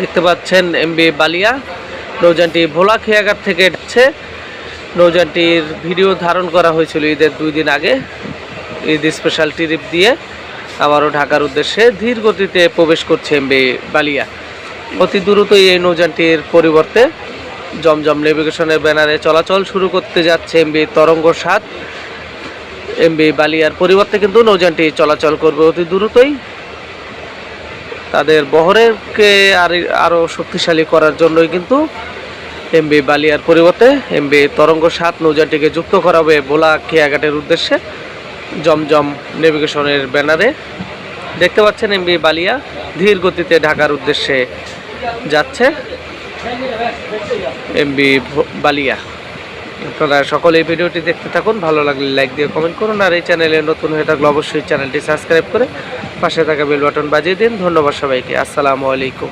দেখতে পাচ্ছেন এমবি বালিয়া। নৌযানটি ভোলা খেয়াঘাট থেকে যাচ্ছে। নৌযানটির ভিডিও ধারণ করা হয়েছিল ঈদের দুই দিন আগে। ঈদ স্পেশাল ট্রিপ দিয়ে আবারও ঢাকার উদ্দেশ্যে ধীর গতিতে প্রবেশ করছে এমবি বালিয়া। অতি দ্রুতই এই নৌযানটির পরিবর্তে জমজম নেভিগেশনের ব্যানারে চলাচল শুরু করতে যাচ্ছে এমবি তরঙ্গ সাত। এমবি বালিয়ার পরিবর্তে কিন্তু নৌযানটি চলাচল করবে অতি দ্রুতই। তাদের বহরেরকে আর আরও শক্তিশালী করার জন্যই কিন্তু এমবি বালিয়ার পরিবর্তে এমবি তরঙ্গ সাত নৌজাটিকে যুক্ত করা হবে ভোলা খেয়াঘাটের উদ্দেশ্যে জমজম নেভিগেশনের ব্যানারে। দেখতে পাচ্ছেন এমবি বালিয়া ধীর গতিতে ঢাকার উদ্দেশ্যে যাচ্ছে এমবি বালিয়া। আপনারা সকলে এই ভিডিওটি দেখতে থাকুন, ভালো লাগলে লাইক দিয়ে কমেন্ট করুন, আর এই চ্যানেলে নতুন হয়ে থাকলে অবশ্যই চ্যানেলটি সাবস্ক্রাইব করে পাশে থাকা বেল বাটন বাজিয়ে দিন। ধন্যবাদ সবাইকে। আসসালামু আলাইকুম।